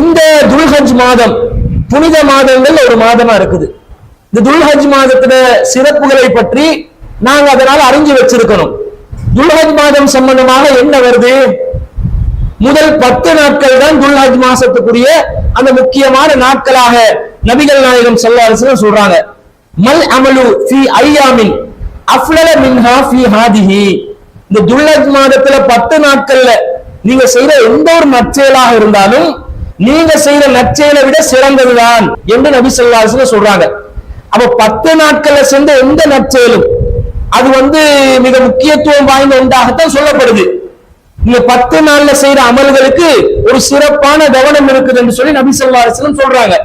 இந்த துல்ஹஜ் மாதம் புனித மாதங்கள் ஒரு மாதமா இருக்குது. இந்த துல்ஹஜ் மாதத்துல சிறப்புகளை பற்றி நாங்க அதனால அறிஞ்சு வச்சிருக்கணும். துல்ஹஜ் மாதம் சம்பந்தமாக என்ன வருது? முதல் பத்து நாட்கள் தான் துல்ஹஜ் மாசத்துக்குரிய அந்த முக்கியமான நாட்களாக நபிகள் நாயகம் ஸல்லல்லாஹு சொல்றாங்க. மல் அமலு ஃபி ஐயாமின் அஃலல மின்ஹா ஃபி ஹாதிஹி. இந்த துல்ஹஜ் மாதத்துல பத்து நாட்கள்ல நீங்க செய்யற எந்த ஒரு நற்செயலாக இருந்தாலும் நீங்க செய்யற நற்செயலை விட சிறந்ததுதான் என்று நபி ஸல்லல்லாஹு சொல்றாங்க. அப்ப பத்து நாட்கள்ல சேர்ந்த எந்த நற்செயலும் அது வந்து மிக முக்கியத்துவம் வாய்ந்த ஒன்றாகத்தான் சொல்லப்படுது. நீங்க பத்து நாள்ல செய்யற அமல்களுக்கு ஒரு சிறப்பான கவனம் இருக்குது என்று சொல்லி நபி ஸல்லல்லாஹு சொல்றாங்க.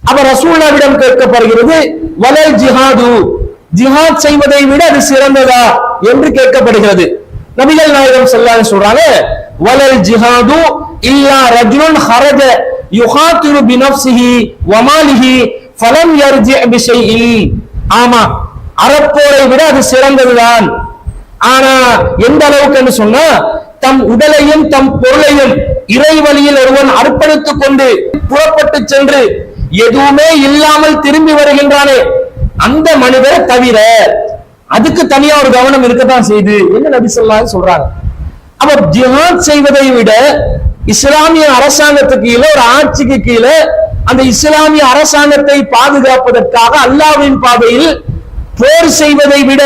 அப்ப ரசூலுல்லாவிடம் கேட்கப்படுகிறது வலல் ஜிஹாது. ஜிஹாத் செய்வதை விட அது சிறந்ததா என்று கேட்கப்படுகிறது. நபிகள் நாயகம் ஸல்லல்லாஹு சொல்றாங்க வலல் ஜிஹாது இல்லா ரஜுலுன் ஹரஜ யுஹாத்திரு பினப்சிஹி வமாலிஹி ஃபலம் யர்ஜி பிஷைஇன் ஆமா அறப்போரை விட அது சிறந்ததுதான். ஆனா எந்த அளவுக்குன்னு சொன்னா தம் உடலையும் தம் பொருளையும் இறை வழியில் ஒருவன் அர்ப்பணித்துக் கொண்டு புறப்பட்டு சென்று எதுவுமே இல்லாமல் திரும்பி வருகின்றானே. அந்த மனிதர் தவிர அதுக்கு தனியா ஒரு கவனம் இருக்கத்தான் செய்து என்ன நபி ஸல்லல்லாஹு சொல்றாங்க. அப்ப ஜிஹாத் செய்வதை விட இஸ்லாமிய அரசாங்கத்துக்கு கீழே ஒரு ஆட்சிக்கு கீழே அந்த இஸ்லாமிய அரசாங்கத்தை பாதுகாப்பதற்காக அல்லாஹ்வின் பாதையில் போர் செய்வதை விட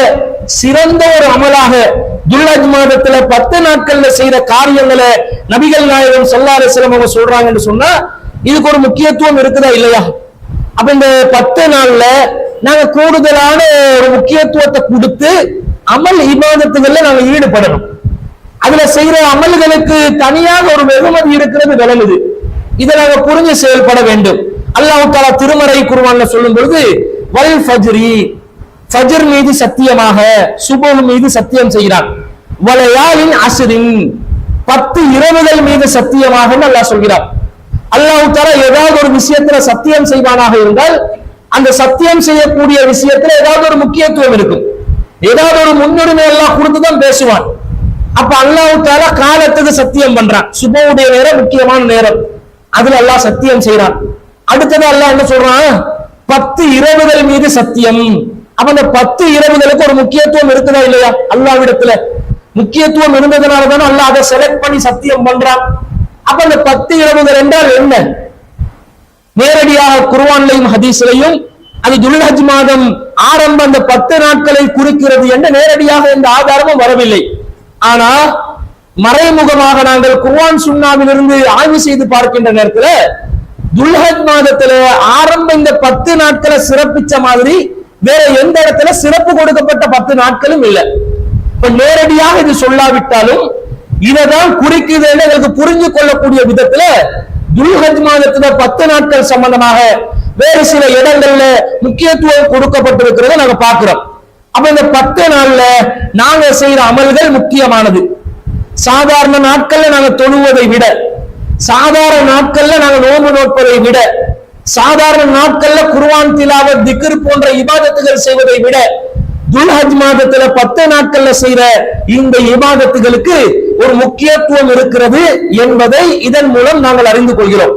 சிறந்த ஒரு அமலாக துல்லஜ் மாதத்துல பத்து நாட்கள்ல செய்த காரியங்களை நபிகள் நாயகம் சொல்லார சிலம் அவங்க சொல்றாங்கன்னு சொன்னா இதுக்கு ஒரு முக்கியத்துவம் இருக்குதா இல்லையா? அப்ப இந்த பத்து நாள்ல நாங்க கூடுதலான ஒரு முக்கியத்துவத்தை கொடுத்து அமல் இபாதத்துகள்ல நாங்க ஈடுபடணும். அதுல செய்யற அமல்களுக்கு தனியாக ஒரு வெகுமதி இருக்கிறது விளங்குது இதை. நாங்க புரிஞ்சு செயல்பட வேண்டும். அல்லாஹ் தாலா திருமறை குருவான்ல சொல்லும் பொழுது வல் ஃபஜ்ரி ஃபஜ்ர் மீது சத்தியமாக சுபஹ் மீது சத்தியம் செய்கிறான். வலையாலின் அசுரின் பத்து இரவுகள் மீது சத்தியமாக அல்லாஹ் சொல்கிறார் அல்லாஹ் தாலா ஏதாவது ஒரு விஷயத்துல சத்தியம் செய்வானாக இருந்தால் அந்த சத்தியம் செய்யக்கூடிய விஷயத்துல ஏதாவது ஒரு முக்கியத்துவம் இருக்கும். ஏதாவது ஒரு முன்னுரிமை எல்லாம் கொடுத்துதான் பேசுவான். அப்ப அல்லாஹ் தாலா காலத்துக்கு சத்தியம் பண்றான். சுபவுடைய நேரம் முக்கியமான நேரம். அதுல அல்லாஹ் சத்தியம் செய்யறான் அடுத்தது அல்லாஹ் என்ன சொல்றான்? பத்து இரவுகள் மீது சத்தியம். அப்ப அந்த பத்து இரவுகளுக்கு ஒரு முக்கியத்துவம் இருக்குதா இல்லையா? அல்லாவிடத்துல முக்கியத்துவம் இருந்ததுனால தானே அல்லாஹ் அதை செலக்ட் பண்ணி சத்தியம் பண்றான். அப்ப அந்த பத்து இரவுகள் என்றால் என்ன? நேரடியாக குர்வான்லையும் ஹதீஸ்லையும் அது துல்ஹஜ் மாதம் ஆரம்ப அந்த பத்து நாட்களை குறிக்கிறது என்று நேரடியாக இந்த ஆதாரமும் வரவில்லை. ஆனா மறைமுகமாக நாங்கள் குர்ஆன் சுன்னாவிலிருந்து ஆய்வு செய்து பார்க்கின்ற நேரத்துல துல்ஹஜ் மாதத்துல ஆரம்ப இந்த பத்து நாட்களை சிறப்பிச்ச மாதிரி வேற எந்த இடத்துல சிறப்பு கொடுக்கப்பட்ட பத்து நாட்களும் இல்லை. இப்ப நேரடியாக இது சொல்லாவிட்டாலும் இததான் குறிக்குதுன்னு எங்களுக்கு புரிஞ்சு கொள்ளக்கூடிய விதத்துல துல்ஹஜ் மாதத்துல பத்து நாட்கள் சம்பந்தமாக வேறு சில இடங்கள்ல முக்கியத்துவம் கொடுக்கப்பட்டிருக்கிறத நாங்க பாக்குறோம் அப்ப இந்த பத்து நாள்ல நாங்க செய்யற அமல்கள் முக்கியமானது. சாதாரண நாட்கள்ல நாங்க தொழுவதை விட சாதாரண நாட்கள்ல நாங்க நோன்பு நோட்பதை விட சாதாரண நாட்கள்ல குர்ஆன் திலாவத் திக்ர் போன்ற இபாதத்துகள் செய்வதை விட துல்ஹஜ் மாதத்துல பத்து நாட்கள்ல செய்யற இந்த இபாதத்துகளுக்கு ஒரு முக்கியத்துவம் இருக்கிறது என்பதை இதன் மூலம் நாங்கள் அறிந்து கொள்கிறோம்.